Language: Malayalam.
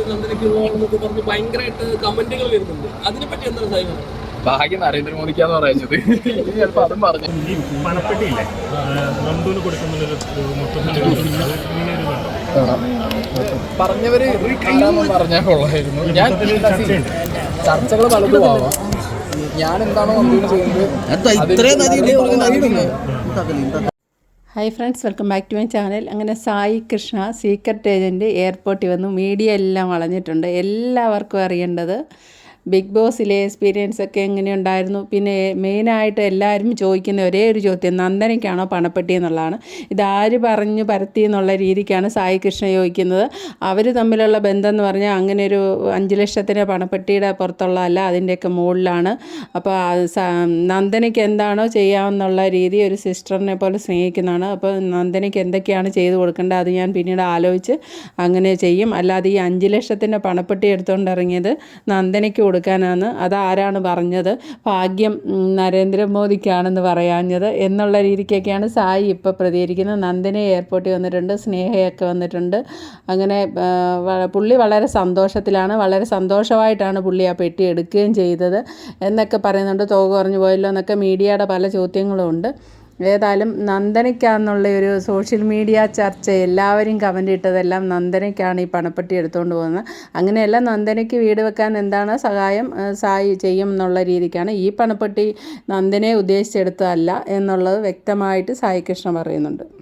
നന്ദനയ്ക്ക് പോകണമെന്നൊക്കെ പറഞ്ഞ് ഭയങ്കരമായിട്ട് കമന്റുകൾ വരുന്നുണ്ട്. അതിനെപ്പറ്റി എന്താണ് ഭാഗ്യം നരേന്ദ്രമോദിക്കാന്ന് പറയുന്നത് ചിലപ്പോ അതും പറഞ്ഞു. ഈ പണപ്പെട്ടിയില്ലേ? ഇങ്ങനെ ഒരു കണ്ടോ? പറഞ്ഞവര് ആരാന്നും പറഞ്ഞാൽ കൊള്ളായിരുന്നു. ഞാൻ ചർച്ചയുണ്ട്. ചർച്ചകൾ പലതും ആവാം ഞാൻ എന്താണോ ചെയ്യുന്നത്? Hi friends welcome back to my channel അങ്ങനെ സായി കൃഷ്ണ സീക്രട്ട് ഏജന്റ് എയർപോർട്ടിൽ വന്നു മീഡിയ എല്ലാം വളഞ്ഞിട്ടുണ്ട്. എല്ലാവർക്കും അറിയേണ്ടത് ബിഗ് ബോസിലെ എക്സ്പീരിയൻസ് ഒക്കെ എങ്ങനെയുണ്ടായിരുന്നു? പിന്നെ മെയിനായിട്ട് എല്ലാവരും ചോദിക്കുന്ന ഒരേ ഒരു ചോദ്യം നന്ദനയ്ക്കാണോ പണപ്പെട്ടി എന്നുള്ളതാണ്. ഇതാര് പറഞ്ഞു പരത്തി എന്നുള്ള രീതിക്കാണ് സായി കൃഷ്ണ ചോദിക്കുന്നത്. അവർ തമ്മിലുള്ള ബന്ധം എന്ന് പറഞ്ഞാൽ അങ്ങനെ ഒരു അഞ്ച് ലക്ഷത്തിന് പണപ്പെട്ടിയുടെ പുറത്തുള്ള അല്ല അതിന്റെയൊക്കെ മുകളിലാണ്. അപ്പോൾ നന്ദനയ്ക്ക് എന്താണോ ചെയ്യാമെന്നുള്ള രീതി ഒരു സിസ്റ്ററിനെ പോലെ സ്നേഹിക്കുന്നതാണ്. അപ്പോൾ നന്ദനയ്ക്ക് എന്തൊക്കെയാണ് ചെയ്തു കൊടുക്കേണ്ടത് അത് ഞാൻ പിന്നീട് ആലോചിച്ച് അങ്ങനെ ചെയ്യും. അല്ലാതെ ഈ അഞ്ച് ലക്ഷത്തിന്റെ പണപ്പെട്ടി എടുത്തുകൊണ്ട് ഇറങ്ങിയത് നന്ദനയ്ക്ക് കൊടുക്കാനാണ്. അത് ആരാണ് പറഞ്ഞത്? ഭാഗ്യം നരേന്ദ്രമോദിക്കാണെന്ന് പറയാഞ്ഞത് എന്നുള്ള രീതിക്കൊക്കെയാണ് സായി ഇപ്പോൾ പ്രതികരിക്കുന്നത്. നന്ദന എയർപോർട്ടിൽ വന്നിട്ടുണ്ട് സ്നേഹയൊക്കെ വന്നിട്ടുണ്ട്. അങ്ങനെ പുള്ളി വളരെ സന്തോഷത്തിലാണ്. വളരെ സന്തോഷമായിട്ടാണ് പുള്ളി ആ പെട്ടി എടുക്കുകയും ചെയ്തത് എന്നൊക്കെ പറയുന്നുണ്ട്. തുക കുറഞ്ഞു പോയല്ലോ എന്നൊക്കെ മീഡിയയുടെ പല ചോദ്യങ്ങളും ഉണ്ട്. ഏതായാലും നന്ദനയ്ക്കാന്നുള്ള ഒരു സോഷ്യൽ മീഡിയ ചർച്ച എല്ലാവരും കമന്റ് ഇട്ടതെല്ലാം നന്ദനയ്ക്കാണ് ഈ പണപ്പെട്ടി എടുത്തുകൊണ്ട് പോകുന്നത്. അങ്ങനെയല്ല നന്ദനയ്ക്ക് വീട് വെക്കാൻ എന്താണ് സഹായം സായി ചെയ്യും എന്നുള്ള രീതിക്കാണ് ഈ പണപ്പെട്ടി നന്ദനെ ഉദ്ദേശിച്ചെടുത്തതല്ല എന്നുള്ളത് വ്യക്തമായിട്ട് സായി കൃഷ്ണ പറയുന്നുണ്ട്.